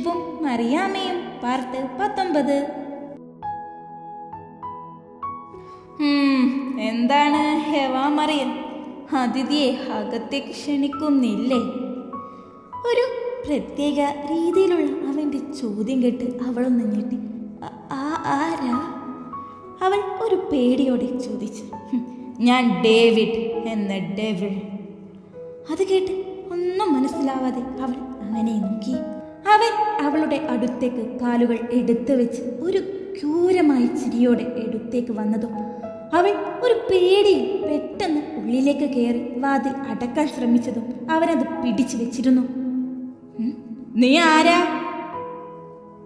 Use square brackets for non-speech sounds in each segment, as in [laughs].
യേശുവും മറിയാമയും പാർട്ട് പത്തൊമ്പത്. എന്താണ് ഹെവാ മറിയം അതിഥിയെ അകത്തേക്ക് ക്ഷണിക്കുന്നില്ലേ? ഒരു പ്രത്യേക രീതിയിലുള്ള അവന്റെ ചോദ്യം കേട്ട് അവളൊന്ന് ഞെട്ടി. "ആ- ആരാ? അവൾ ഒരു പേടിയോടെ ചോദിച്ചു. ഞാൻ ഡേവിഡ് എന്ന ഡേവിഡ് അത് കേട്ട് ഒന്നും മനസ്സിലാവാതെ അവൾ അവനെ നോക്കി അവൻ അവളുടെ അടുത്തേക്ക് കാലുകൾ എടുത്തു വെച്ച് ഒരു ക്രൂരമായ ചിരിയോടെ എടുത്തേക്ക് വന്നതും അവൾ ഒരു പേടിയിൽ പെട്ടെന്ന് ഉള്ളിലേക്ക് കയറി വാതിൽ അടക്കാൻ ശ്രമിച്ചതും അവനത് പിടിച്ചു വെച്ചിരുന്നു. നീ ആരാ?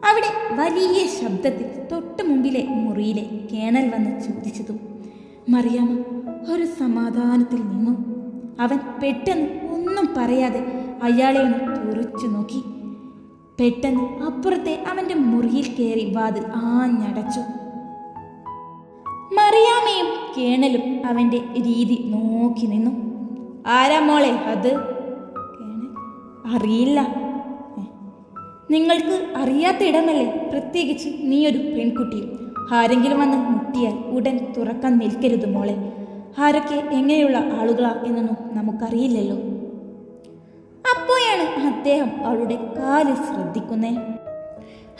അവിടെ വലിയ ശബ്ദത്തിൽ തൊട്ടു മുമ്പിലെ മുറിയിലെ കേണൽ വന്ന് ചോദിച്ചതും മറിയാമ ഒരു സമാധാനത്തിൽ നിന്നു. അവൻ പെട്ടെന്ന് ഒന്നും പറയാതെ അയാളെ ഒന്ന് തുറച്ചു നോക്കി. പെട്ടെന്ന് അപ്പുറത്തെ അവന്റെ മുറിയിൽ കയറി വാതിൽ ആഞ്ഞടച്ചു. മറിയാമയും കേണലും അവന്റെ രീതി നോക്കി നിന്നു. ആരാ മോളെ അത്? അറിയില്ല. നിങ്ങൾക്ക് അറിയാത്ത ഇടമല്ലേ? പ്രത്യേകിച്ച് നീ ഒരു പെൺകുട്ടിയും ആരെങ്കിലും വന്ന് മുട്ടിയാൽ ഉടൻ തുറക്കാൻ നിൽക്കരുത് മോളെ. ആരൊക്കെ എങ്ങനെയുള്ള ആളുകളാ എന്നൊന്നും നമുക്കറിയില്ലല്ലോ. അദ്ദേഹം അവളുടെ കാൽ ശ്രദ്ധിക്കുന്നേ.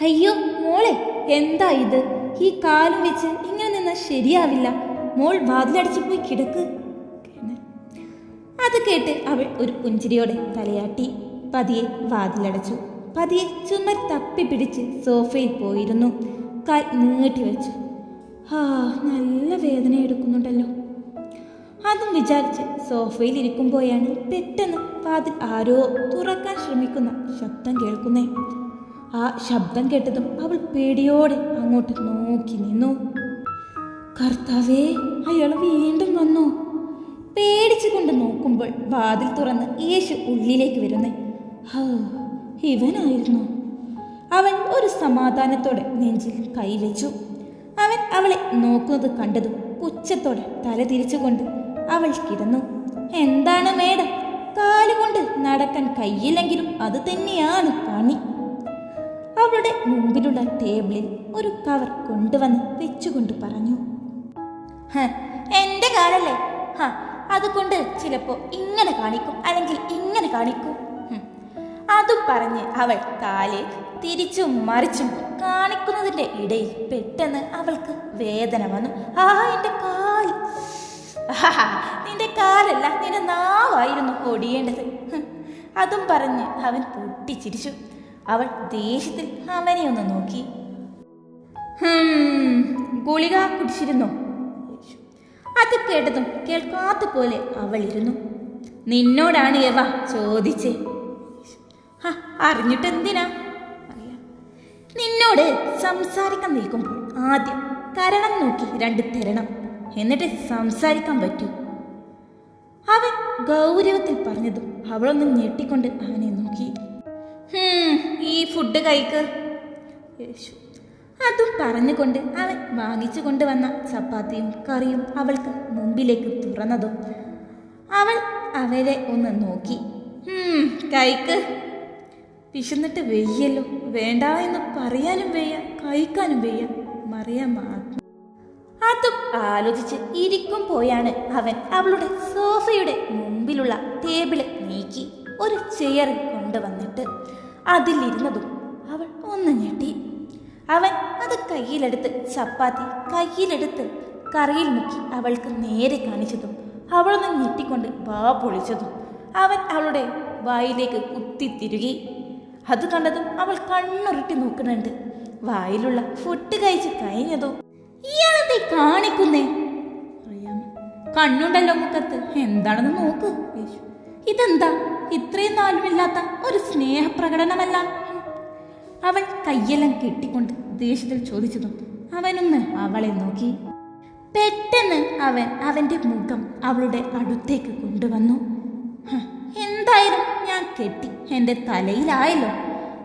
അയ്യോ മോളെ എന്താ ഇത്? ഈ കാലും വെച്ച് ഇങ്ങനെ നിന്നാൽ ശരിയാവില്ല. മോൾ വാതിലടച്ചു പോയി കിടക്ക്. അത് കേട്ട് അവൾ ഒരു പുഞ്ചിരിയോടെ തലയാട്ടി. പതിയെ വാതിലടച്ചു. പതിയെ ചുമർ തപ്പി പിടിച്ച് സോഫയിൽ പോയിരുന്നു. കാൽ നീട്ടി വെച്ചു. ആ നല്ല വേദന എടുക്കുന്നുണ്ടല്ലോ അതും വിചാരിച്ച് സോഫയിൽ ഇരിക്കുമ്പോഴാണ് പെട്ടെന്ന് വാതിൽ ആരോ തുറക്കാൻ ശ്രമിക്കുന്ന ശബ്ദം കേൾക്കുന്നേ. ആ ശബ്ദം കേട്ടതും അവൾ പേടിയോടെ അങ്ങോട്ട് നോക്കി നിന്നു. കർത്താവേ അയാൾ വീണ്ടും വന്നു. പേടിച്ചു കൊണ്ട് നോക്കുമ്പോൾ വാതിൽ തുറന്ന് യേശു ഉള്ളിലേക്ക് വരുന്നേ. ഹോ ഇവനായിരുന്നു. അവൻ ഒരു സമാധാനത്തോടെ നെഞ്ചിൽ കൈവച്ചു. അവൻ അവളെ നോക്കുന്നത് കണ്ടതും പുച്ഛത്തോടെ തല തിരിച്ചുകൊണ്ട് അവൾ കിടന്നു. എന്താണ് മേഡം? കാലുകൊണ്ട് നടക്കാൻ കയ്യില്ലെങ്കിലും അത് തന്നെയാണ് പണി. അവളുടെ മുമ്പിലുള്ള ടേബിളിൽ ഒരു കവർ കൊണ്ടുവന്ന് വെച്ചുകൊണ്ട് പറഞ്ഞു. "ഹ, എന്റെ കാലല്ലേ? ഹ, അതുകൊണ്ട് ചിലപ്പോ ഇങ്ങനെ കാണിക്കും അല്ലെങ്കിൽ ഇങ്ങനെ കാണിക്കും. അതും പറഞ്ഞ് അവൾ കാൽ തിരിച്ചും മറിച്ചും കാണിക്കുന്നതിന്റെ ഇടയിൽ പെട്ടെന്ന് അവൾക്ക് വേദന വന്നു. ആ എന്റെ ആഹാ, [laughs] നിന്റെ കാലല്ല നിന്റെ നാവായിരുന്നു ഒടിയേണ്ടത് അതും പറഞ്ഞ് അവൻ പൊട്ടിച്ചിരിച്ചു. അവൾ ദേഷ്യത്തിൽ അവനെ ഒന്ന് നോക്കി. ഗുളിക കുടിച്ചിരുന്നു? അത് കേട്ടതും കേൾക്കാത്ത പോലെ അവൾ ഇരുന്നു. നിന്നോടാണ് എവ ചോദിച്ചേ. അറിഞ്ഞിട്ട് എന്തിനാ? നിന്നോട് സംസാരിക്കാൻ നിൽക്കുമ്പോൾ ആദ്യം കരണം നോക്കി രണ്ട് തരണം. എന്നിട്ട് സംസാരിക്കാൻ പറ്റൂ. അവൻ ഗൗരവത്തിൽ പറഞ്ഞതും അവളൊന്ന് ഞെട്ടിക്കൊണ്ട് അവനെ നോക്കി. "ഹും, ഈ ഫുഡ് കഴിക്ക്. യേശു. അതും പറഞ്ഞുകൊണ്ട് അവൻ വാങ്ങിച്ചു കൊണ്ടുവന്ന ചപ്പാത്തിയും കറിയും അവൾക്ക് മുമ്പിലേക്ക് തുറന്നതും അവൾ അവരെ ഒന്ന് നോക്കി. കൈക്ക് വിശന്നിട്ട് വെയ്യല്ലോ. വേണ്ട എന്ന് പറയാനും വയ്യ കഴിക്കാനും വയ്യ. മറിയാ അതും ആലോചിച്ച് ഇരിക്കും പോയാണ് അവൻ അവളുടെ സോഫയുടെ മുമ്പിലുള്ള ടേബിൾ നീക്കി ഒരു ചെയർ കൊണ്ടുവന്നിട്ട് അതിലിരുന്നതും അവൾ ഒന്ന് ഞെട്ടി. അവൻ അത് കയ്യിലെടുത്ത് ചപ്പാത്തി കയ്യിലെടുത്ത് കറിയിൽ മുക്കി അവൾക്ക് നേരെ കാണിച്ചതും അവളൊന്ന് ഞെട്ടിക്കൊണ്ട് വാ പൊളിച്ചതും അവൻ അവളുടെ വായിലേക്ക് കുത്തിത്തിരുകി അത് കണ്ടതും അവൾ കണ്ണുരുട്ടി നോക്കുന്നുണ്ട്. വായിലുള്ള ഫുഡ് കഴിച്ച് കഴിഞ്ഞതോ ഇയാളെന്തേ കാണിക്കുന്നേ. കണ്ണുണ്ടല്ലോ മുഖത്ത്. എന്താണെന്ന് നോക്ക്. ഇതെന്താ? ഇത്രയും നാളുമില്ലാത്ത ഒരു സ്നേഹപ്രകടനമല്ല. അവൾ കയ്യെല്ലാം കെട്ടിക്കൊണ്ട് ദേഷ്യത്തിൽ ചോദിച്ചതും അവനൊന്ന് അവളെ നോക്കി. പെട്ടെന്ന് അവൻ അവന്റെ മുഖം അവളുടെ അടുത്തേക്ക് കൊണ്ടുവന്നു. "ഹ, എന്തായാലും ഞാൻ കെട്ടി എന്റെ തലയിലായല്ലോ.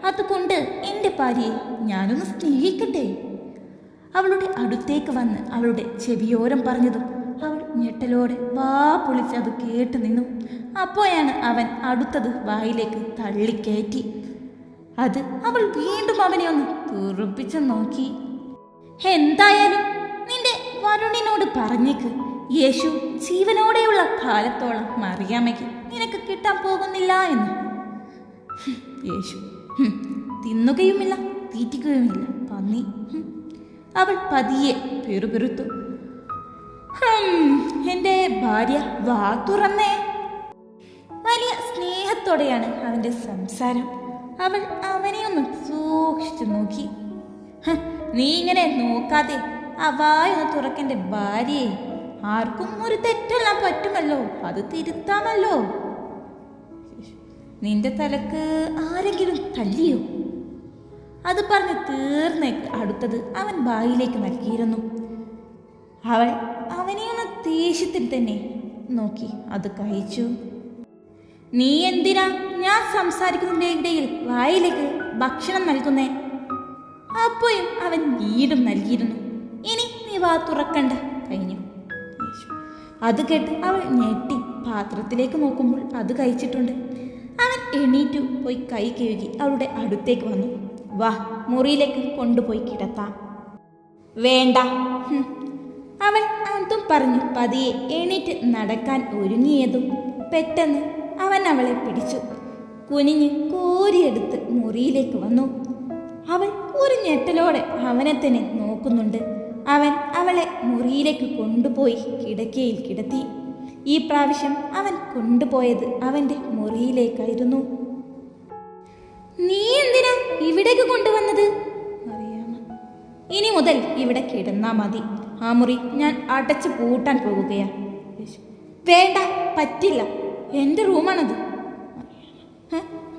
അതുകൊണ്ട് എന്റെ ഭാര്യയെ ഞാനൊന്ന് സ്നേഹിക്കട്ടെ? അവളുടെ അടുത്തേക്ക് വന്ന് അവളുടെ ചെവിയോരം പറഞ്ഞതും അവൾ ഞെട്ടലോടെ വാ പൊളിച്ച് അത് കേട്ട് നിന്നു. അപ്പോഴാണ് അവൻ അടുത്തത് വായിലേക്ക് തള്ളിക്കയറ്റി. അത് അവൾ വീണ്ടും അവനെ ഒന്ന് തുറപ്പിച്ചു നോക്കി. എന്തായാലും നിന്റെ വരുണിനോട് പറഞ്ഞേക്ക്. യേശു ജീവനോടെയുള്ള കാലത്തോളം മറിയാമയ്ക്ക് നിനക്ക് കിട്ടാൻ പോകുന്നില്ല എന്ന്. യേശു തിന്നുകയുമില്ല തീറ്റിക്കുകയുമില്ല പന്നി. അവൾ പതിയെ പെറുപെറുത്തു. എന്റെ ഭാര്യ വാ തുറന്നേ. വലിയ സ്നേഹത്തോടെയാണ് അവന്റെ സംസാരം. അവൾ അവനെ ഒന്ന് സൂക്ഷിച്ചു നോക്കി. നീ ഇങ്ങനെ നോക്കാതെ ആ വായൊന്ന് തുറക്കെന്റെ ഭാര്യയെ. ആർക്കും ഒരു തെറ്റെല്ലാം പറ്റുമല്ലോ അത് തിരുത്താമല്ലോ. നിന്റെ തലക്ക് ആരെങ്കിലും തല്ലിയോ? അത് പറഞ്ഞ് തീർന്നേക്ക് അടുത്തത് അവൻ ബായിലേക്ക് നൽകിയിരുന്നു. അവൾ അവനെ ഒന്ന് ദേഷ്യത്തിൽ തന്നെ നോക്കി. അത് കഴിച്ചു. നീ എന്തിനാ? ഞാൻ സംസാരിക്കുന്നതിന്റെ ഇടയിൽ. വായിലേക്ക് ഭക്ഷണം നൽകുന്നേ. അപ്പോഴും അവൻ വീടും നൽകിയിരുന്നു. ഇനി നീ വാ തുറക്കണ്ട. കഴിഞ്ഞു. അത് കേട്ട് അവൾ ഞെട്ടി. പാത്രത്തിലേക്ക് നോക്കുമ്പോൾ അത് കഴിച്ചിട്ടുണ്ട്. അവൻ എണീറ്റു. പോയി കൈ കഴുകി അവളുടെ അടുത്തേക്ക് വന്നു. വാ മുറിയിലേക്ക് കൊണ്ടുപോയി കിടത്താം. വേണ്ട. അവൻ അതും പറഞ്ഞു പതിയെ എണീറ്റ് നടക്കാൻ ഒരുങ്ങിയതും പെട്ടെന്ന് അവൻ അവളെ പിടിച്ചു. കുനിഞ്ഞ് കോരിയെടുത്ത് മുറിയിലേക്ക് വന്നു. അവൾ ഒരു ഞെട്ടലോടെ അവനെ തന്നെ നോക്കുന്നുണ്ട്. അവൻ അവളെ മുറിയിലേക്ക് കൊണ്ടുപോയി കിടക്കയിൽ കിടത്തി. ഈ പ്രാവശ്യം അവൻ കൊണ്ടുപോയത് അവന്റെ മുറിയിലേക്കായിരുന്നു. നീ എന്തിനാ ഇവിടേക്ക് കൊണ്ടുവന്നത്? ഇനി മുതൽ ഇവിടെ കിടന്നാ മതി. ആ മുറി ഞാൻ അടച്ചു പൂട്ടാൻ പോകുകയാ. വേണ്ട പറ്റില്ല. എന്റെ റൂമാണത്.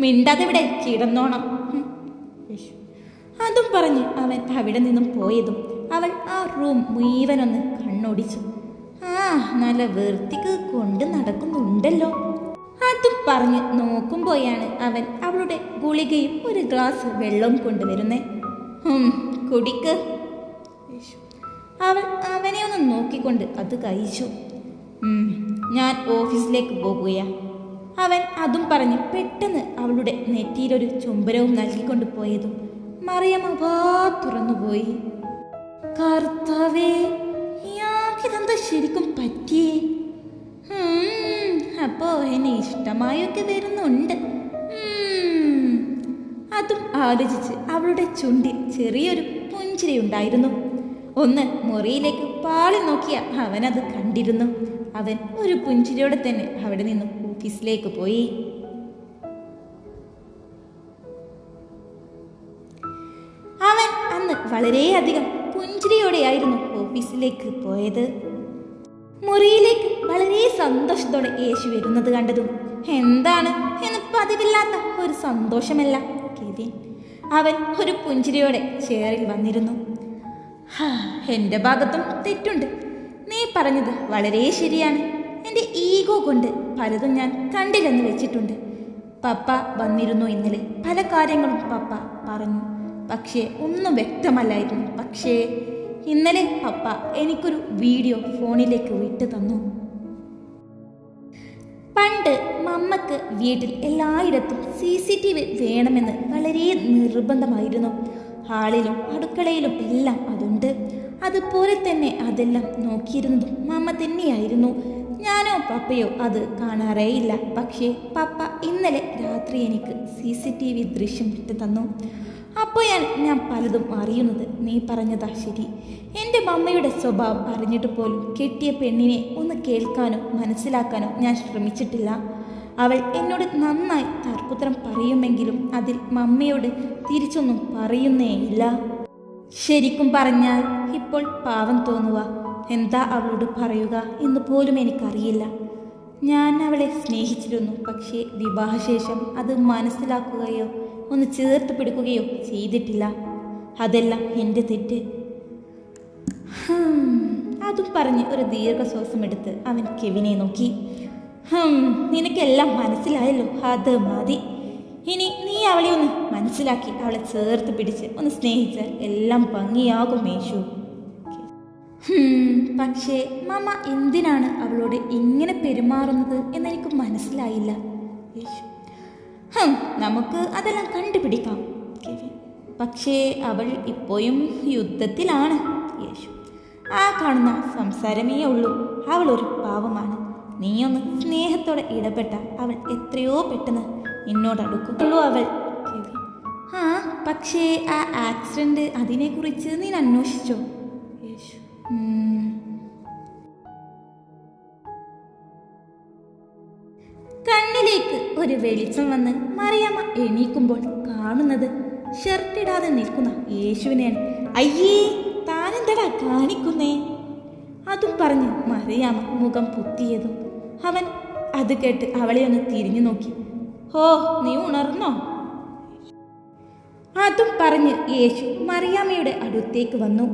മിണ്ടാതെ ഇവിടെ കിടന്നോണം. അതും പറഞ്ഞ് അവൻ അവിടെ നിന്നും പോയതും അവൾ ആ റൂം മുഴുവനൊന്ന് കണ്ണോടിച്ചു. ആ നല്ല വൃത്തിക്ക് കൊണ്ട് നടക്കുന്നുണ്ടല്ലോ. അതും പറഞ്ഞ് നോക്കുമ്പോഴാണ് അവൻ അവളുടെ ഗുളികയും ഒരു ഗ്ലാസ് വെള്ളവും കൊണ്ടുവരുന്നേ. കുടിക്ക്. അവൾ അവനെ ഒന്ന് നോക്കിക്കൊണ്ട് അത് കഴിച്ചു. ഞാൻ ഓഫീസിലേക്ക് പോകുകയാ. അവൻ അതും പറഞ്ഞ് പെട്ടെന്ന് അവളുടെ നെറ്റിയിലൊരു ചുംബരവും നൽകിക്കൊണ്ട് പോയതും മറിയം വാ തുറന്നുപോയി. കർത്താവേ ഇതെന്താ ശരിക്കും പറ്റിയേ? അപ്പോൾ അപ്പോ എന്നെ ഇഷ്ടമായൊക്കെ വരുന്നുണ്ട്. അതും ആലോചിച്ച് അവളുടെ ചുണ്ടിൽ ചെറിയൊരു പുഞ്ചിരി ഉണ്ടായിരുന്നു. ഒന്ന് മുറിയിലേക്ക് പാളി നോക്കിയ അവനത് കണ്ടിരുന്നു. അവൻ ഒരു പുഞ്ചിരിയോടെ തന്നെ അവിടെ നിന്നും ഓഫീസിലേക്ക് പോയി. അവൻ അന്ന് വളരെയധികം പുഞ്ചിരിയോടെയായിരുന്നു ഓഫീസിലേക്ക് പോയത്. മുറിയിലേക്ക് വളരെ സന്തോഷത്തോടെ യേശു വരുന്നത് കണ്ടതും എന്താണ്? എന്ന് പതിവില്ലാത്ത ഒരു സന്തോഷമല്ല. കെവിൻ അവൻ ഒരു പുഞ്ചിരിയോടെ ചെയറിൽ വന്നിരുന്നു. എന്റെ ഭാഗത്തും തെറ്റുണ്ട്. നീ പറഞ്ഞത് വളരെ ശരിയാണ്. എന്റെ ഈഗോ കൊണ്ട് പലതും ഞാൻ കണ്ടില്ലെന്ന് വെച്ചിട്ടുണ്ട്. പപ്പ വന്നിരുന്നു ഇന്നലെ. പല കാര്യങ്ങളും പപ്പ പറഞ്ഞു. പക്ഷേ ഒന്നും വ്യക്തമല്ലായിരുന്നു. പക്ഷേ ഇന്നലെ പപ്പ എനിക്കൊരു വീഡിയോ ഫോണിലേക്ക് വിട്ടു തന്നു. പണ്ട് മമ്മക്ക് വീട്ടിൽ എല്ലായിടത്തും സി സി ടി വി വേണമെന്ന് വളരെ നിർബന്ധമായിരുന്നു. ഹാളിലും അടുക്കളയിലും എല്ലാം അതുണ്ട്. അതുപോലെ തന്നെ അതെല്ലാം നോക്കിയിരുന്നു മമ്മ തന്നെയായിരുന്നു. ഞാനോ പപ്പയോ അത് കാണാറേയില്ല. പക്ഷേ പപ്പ ഇന്നലെ രാത്രി എനിക്ക് സി സി ടി വി ദൃശ്യം വിട്ടു തന്നു അപ്പോഴാണ് ഞാൻ പലതും അറിയുന്നത്. നീ പറഞ്ഞതാ ശരി. എന്റെ മമ്മയുടെ സ്വഭാവം അറിഞ്ഞിട്ട് പോലും കെട്ടിയ പെണ്ണിനെ ഒന്ന് കേൾക്കാനോ മനസ്സിലാക്കാനോ ഞാൻ ശ്രമിച്ചിട്ടില്ല. അവൾ എന്നോട് നന്നായി തർക്കുത്രം പറയുമെങ്കിലും അതിൽ മമ്മയോട് തിരിച്ചൊന്നും പറയുന്നേയില്ല ശരിക്കും പറഞ്ഞാൽ ഇപ്പോൾ പാവം തോന്നുക. എന്താ അവളോട് പറയുക എന്ന് പോലും എനിക്കറിയില്ല. ഞാൻ അവളെ സ്നേഹിച്ചിരുന്നു പക്ഷേ വിവാഹശേഷം അത് മനസ്സിലാക്കുകയോ ഒന്ന് ചേർത്ത് പിടിക്കുകയോ ചെയ്തിട്ടില്ല. അതെല്ലാം എന്റെ തെറ്റ്. അതും പറഞ്ഞ് ഒരു ദീർഘശ്വാസം എടുത്ത് അവൻ കെവിനെ നോക്കി. ഹം നിനക്കെല്ലാം മനസ്സിലായല്ലോ അത് മതി. ഇനി നീ അവളെ ഒന്ന് മനസ്സിലാക്കി അവളെ ചേർത്ത് പിടിച്ച് ഒന്ന് സ്നേഹിച്ചാൽ എല്ലാം ഭംഗിയാകും മേശു പക്ഷേ മമ്മ എന്തിനാണ് അവളോട് ഇങ്ങനെ പെരുമാറുന്നത് എന്നെനിക്ക് മനസ്സിലായില്ല. യേശു. നമുക്ക് അതെല്ലാം കണ്ടുപിടിക്കാം കെവിൻ പക്ഷേ അവൾ ഇപ്പോഴും യുദ്ധത്തിലാണ് യേശു. ആ കാണുന്ന സംസാരമേ ഉള്ളൂ. അവൾ ഒരു പാവമാണ്. നീയൊന്ന് സ്നേഹത്തോടെ ഇടപെട്ട അവൾ എത്രയോ പെട്ടെന്ന് നിന്നോട് അടുക്കുള്ളൂ അവൾ കെവിൻ ആ പക്ഷേ ആ ആക്സിഡന്റ് അതിനെക്കുറിച്ച് നീ അന്വേഷിച്ചോ? യേശു. ഒരു വെളിച്ചം വന്ന് മറിയാമ്മ എണീക്കുമ്പോൾ കാണുന്നത് ഷർട്ടിടാതെ നിൽക്കുന്ന യേശുവിനെയാണ്. അയ്യേ താനെന്താ കാണിക്കുന്നേ? അതും പറഞ്ഞ് മറിയാമ്മ മുഖം പുത്തിയതും അവൻ അത് കേട്ട് അവളെ ഒന്ന് തിരിഞ്ഞു നോക്കി. ഹോ നീ ഉണർന്നോ? അതും പറഞ്ഞ് യേശു മറിയാമ്മയുടെ അടുത്തേക്ക് വന്നു.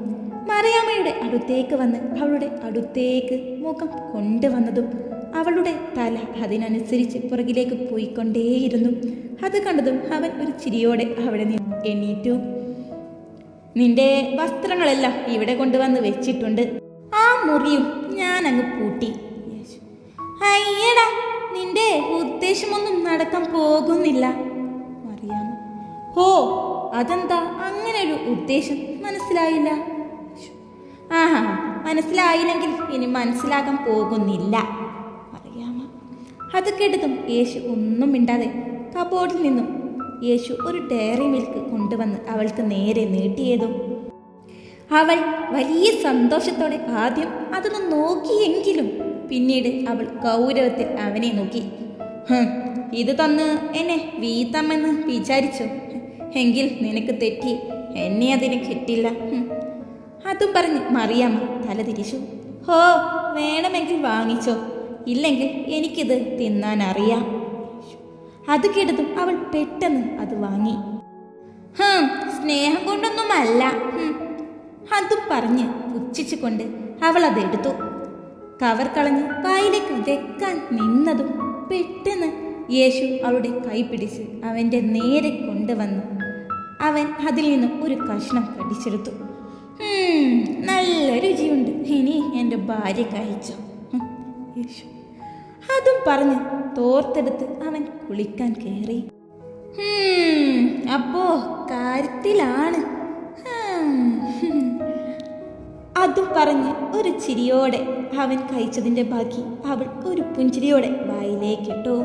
മറിയാമ്മയുടെ അടുത്തേക്ക് വന്ന് അവളുടെ അടുത്തേക്ക് മുഖം കൊണ്ടുവന്നതും അവളുടെ തല അതിനനുസരിച്ച് പുറകിലേക്ക് പോയിക്കൊണ്ടേയിരുന്നു. അത് കണ്ടതും അവൻ ഒരു ചിരിയോടെ അവിടെ നിന്ന് എണീറ്റു. നിന്റെ വസ്ത്രങ്ങളെല്ലാം ഇവിടെ കൊണ്ടുവന്ന് വെച്ചിട്ടുണ്ട്. ആ മുറിയും ഞാൻ അങ്ങ് പൂട്ടി. അയ്യടാ നിന്റെ ഉദ്ദേശമൊന്നും നടക്കാൻ പോകുന്നില്ല. അറിയാം ഓ അതെന്താ? അങ്ങനെ ഒരു ഉദ്ദേശം മനസ്സിലായില്ല. ആഹാ മനസ്സിലായില്ലെങ്കിൽ ഇനി മനസ്സിലാകാൻ പോകുന്നില്ല. അത് കേട്ടതും യേശു ഒന്നും മിണ്ടാതെ കബോർഡിൽ നിന്നും യേശു ഒരു ഡയറി മിൽക്ക് കൊണ്ടുവന്ന് അവൾക്ക് നേരെ നീട്ടിയതും അവൾ വലിയ സന്തോഷത്തോടെ ആദ്യം അതൊന്ന് നോക്കിയെങ്കിലും പിന്നീട് അവൾ ഗൗരവത്തിൽ അവനെ നോക്കി. ഇത് തന്ന് എന്നെ വീത്തമെന്ന് വിചാരിച്ചു. എങ്കിൽ നിനക്ക് തെറ്റി. എന്നെ അതിന് കിട്ടില്ല. ഹും." അതും പറഞ്ഞ് മറിയാമ്മ തല തിരിച്ചു. ഹോ വേണമെങ്കിൽ വാങ്ങിച്ചോ. ഇല്ലെങ്കിൽ എനിക്കിത് തിന്നാൻ അറിയാം അത് കേട്ടതും അവൾ പെട്ടെന്ന് അത് വാങ്ങി. ഹും, സ്നേഹം കൊണ്ടൊന്നുമല്ല. അതും പറഞ്ഞ് പുച്ഛിച്ചുകൊണ്ട് അവൾ അത് എടുത്തു. കവർ കളഞ്ഞ് വായിലേക്ക് വെക്കാൻ നിന്നതും പെട്ടെന്ന് യേശു അവളുടെ കൈ പിടിച്ച് അവന്റെ നേരെ കൊണ്ടുവന്നു. അവൻ അതിൽ നിന്നും ഒരു കഷ്ണം കടിച്ചെടുത്തു. "ഉം, നല്ല രുചിയുണ്ട്. ഇനി എന്റെ ഭാര്യ കഴിച്ചു? യേശു. അതും പറഞ്ഞ് തോർത്തെടുത്ത് അവൻ കുളിക്കാൻ കയറി അപ്പോ കാര്യത്തിലാണ്. അതും പറഞ്ഞ് ഒരു ചിരിയോടെ അവൻ കഴിച്ചതിന്റെ ബാക്കി അവൾ ഒരു പുഞ്ചിരിയോടെ വായിലേക്കിട്ടു.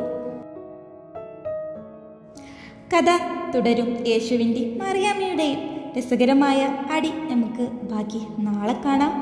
കഥ തുടരും യേശുവിന്റെ മറിയാമ്മയുടെയും രസകരമായ അടി നമുക്ക് ബാക്കി നാളെ കാണാം.